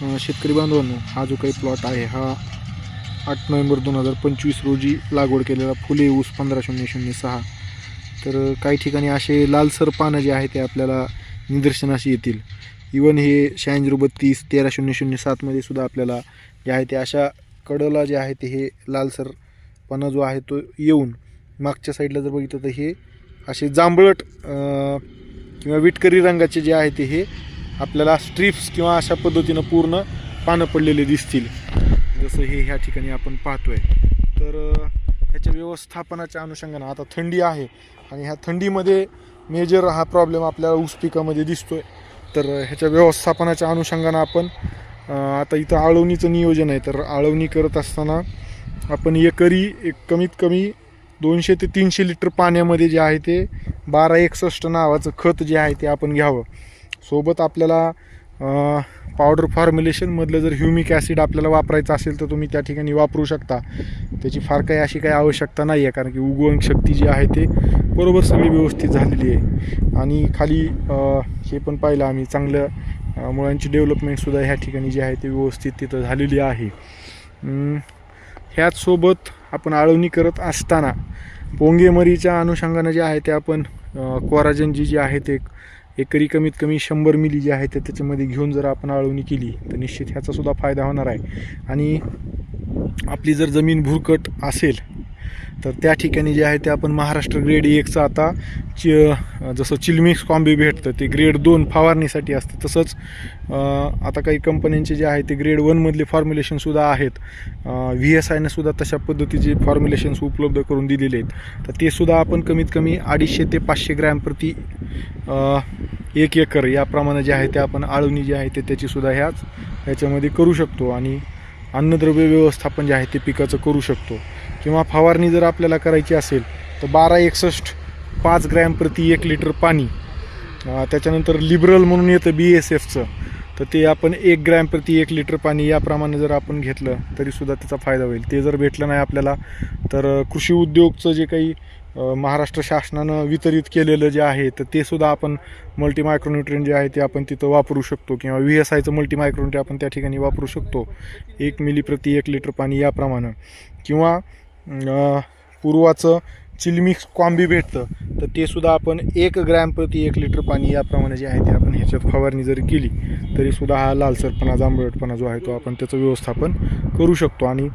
शेतकरी बांधवांनो हा जो काही प्लॉट आहे हा आठ नोव्हेंबर दोन हजार पंचवीस रोजी लागवड केलेला फुले ऊस पंधरा शून्य शून्य सहा. तर काही ठिकाणी असे लालसर पानं जे आहे ते आपल्याला निदर्शनास येतील. इवन हे शहाऐंशी बत्तीस तेरा शून्य शून्य सातमध्ये सुद्धा आपल्याला जे आहे ते अशा कडला जे आहे ते हे लालसर पानं जो आहे तो येऊन मागच्या साईडला जर बघितलं तर हे असे जांभळट किंवा विटकरी रंगाचे जे आहे ते हे आपल्याला स्ट्रिप्स किंवा अशा पद्धतीनं पूर्ण पानं पडलेले दिसतील. जसं हे ह्या ठिकाणी आपण पाहतोय. तर ह्याच्या व्यवस्थापनाच्या अनुषंगानं आता थंडी आहे आणि ह्या थंडीमध्ये मेजर हा प्रॉब्लेम आपल्याला ऊस पिकामध्ये दिसतोय. तर ह्याच्या व्यवस्थापनाच्या अनुषंगानं आपण आता इथं आळवणीचं नियोजन आहे. तर आळवणी करत असताना आपण एकरी एक कमीत कमी दोनशे ते तीनशे लिटर पाण्यामध्ये जे आहे ते बारा एकसष्ट नावाचं खत जे आहे ते आपण घ्यावं. सोबत आपल्याला पावडर फॉर्म्युलेशनमधलं जर ह्युमिक ॲसिड आपल्याला वापरायचं असेल तर तुम्ही त्या ठिकाणी वापरू शकता. त्याची फार काही अशी काही आवश्यकता नाही आहे कारण की उगवण शक्ती जी आहे ते बरोबर सगळी व्यवस्थित झालेली आहे. आणि खाली हे पण पाहिलं आम्ही चांगलं मुळांची डेव्हलपमेंटसुद्धा ह्या ठिकाणी जी आहे ते व्यवस्थित तिथं झालेली आहे. ह्याचसोबत आपण आळवणी करत असताना पोंगेमरीच्या अनुषंगानं जे आहे ते आपण कोराजन जी जी आहे ते एकरी कमीत कमी शंभर मिली जी आहे ते त्याच्यामध्ये घेऊन जर आपण आळवणी केली तर निश्चित ह्याचासुद्धा फायदा होणार आहे. आणि आपली जर जमीन भुरकट असेल तर त्या ठिकाणी जे आहे ते आपण महाराष्ट्र ग्रेड एकचं आता चि जसं चिलमिक्स कॉम्बी भेटतं ते ग्रेड दोन फवारणीसाठी असतं. तसंच आता काही कंपन्यांचे जे आहे ते ग्रेड वनमधले फॉर्म्युलेशनसुद्धा आहेत. व्ही एस आयनं सुद्धा तशा पद्धतीचे फॉर्म्युलेशन्स उपलब्ध करून दिलेले आहेत. तर ते सुद्धा आपण कमीत कमी अडीचशे ते पाचशे ग्रॅम प्रति एक एकर याप्रमाणे जे आहे ते आपण आळवणी जी आहे ते त्याचीसुद्धा ह्याच ह्याच्यामध्ये करू शकतो. आणि अन्नद्रव्य व्यवस्थापन जे आहे ते पिकाचं करू शकतो. किंवा फवारणी जर आपल्याला करायची असेल तर बारा एकसष्ट पाच ग्रॅम प्रति एक लिटर पाणी त्याच्यानंतर लिबरल म्हणून येतं बी एस एफचं तर ते आपण एक ग्रॅम प्रति एक लिटर पाणी याप्रमाणे जर आपण घेतलं तरीसुद्धा त्याचा फायदा होईल. ते जर भेटलं नाही आपल्याला तर कृषी उद्योगचं जे काही महाराष्ट्र शासनानं वितरित केलेलं जे आहे तर ते सुद्धा आपण मल्टीमायक्रोन्युट्रियन जे आहे ते आपण तिथं वापरू शकतो किंवा व्ही एस आयचं मल्टीमायक्रोन्युट्रिय आपण त्या ठिकाणी वापरू शकतो एक मिली प्रति एक लिटर पाणी याप्रमाणे. किंवा पूर्वाचं चिलमिक्स कॉम्बी भेटतं. तर ते सुद्धा आपण एक ग्रॅम प्रति एक लिटर पाणी याप्रमाणे जे आहे ते आपण ह्याच्यात फवारणी जर केली तरीसुद्धा हा लालसरपणा जांभळटपणा जो आहे तो आपण त्याचं व्यवस्थापन करू शकतो. आणि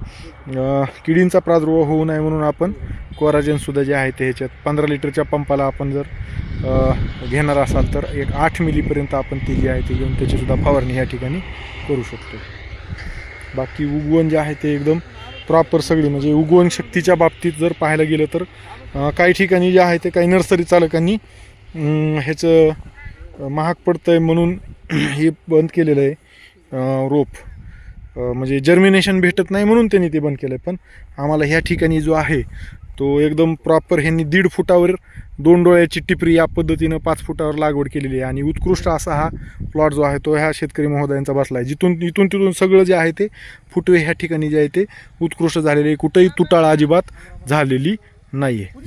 किडींचा प्रादुर्भाव होऊ नये म्हणून आपण कोराजनसुद्धा जे आहे ते ह्याच्यात पंधरा लिटरच्या पंपाला आपण जर घेणार असाल तर एक आठ मिलीपर्यंत आपण ती जी आहे ते घेऊन त्याचीसुद्धा फवारणी ह्या ठिकाणी करू शकतो. बाकी उगवण जे आहे ते एकदम प्रॉपर सगळी म्हणजे उगवण शक्तीच्या बाबतीत जर पाहायला गेलं तर काही ठिकाणी जे आहे ते काही नर्सरी चालकांनी ह्याचं महाग पडतं आहे म्हणून हे बंद केलेलं आहे रोप. म्हणजे जर्मिनेशन भेटत नाही म्हणून त्यांनी ते बंद केलं आहे पण आम्हाला ह्या ठिकाणी जो आहे तो एकदम प्रॉपर ह्यांनी दीड फुटावर दोन डोळ्याची टिपरी या पद्धतीनं पाच फुटावर लागवड केलेली आहे. आणि उत्कृष्ट असा हा प्लॉट जो आहे तो ह्या शेतकरी महोदयांचा बसला आहे जिथून इथून तिथून सगळं जे आहे ते फुटवे ह्या ठिकाणी जे आहे ते उत्कृष्ट झालेले आहे. कुठंही तुटाळ अजिबात झालेली नाही आहे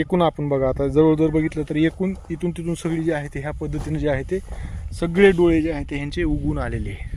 एकूण आपण बघा आता जवळ जर बघितलं तर एकूण इथून तिथून सगळी जी आहे ते ह्या पद्धतीनं जे आहे ते सगळे डोळे जे आहे ते ह्यांचे उगून आलेले आहे.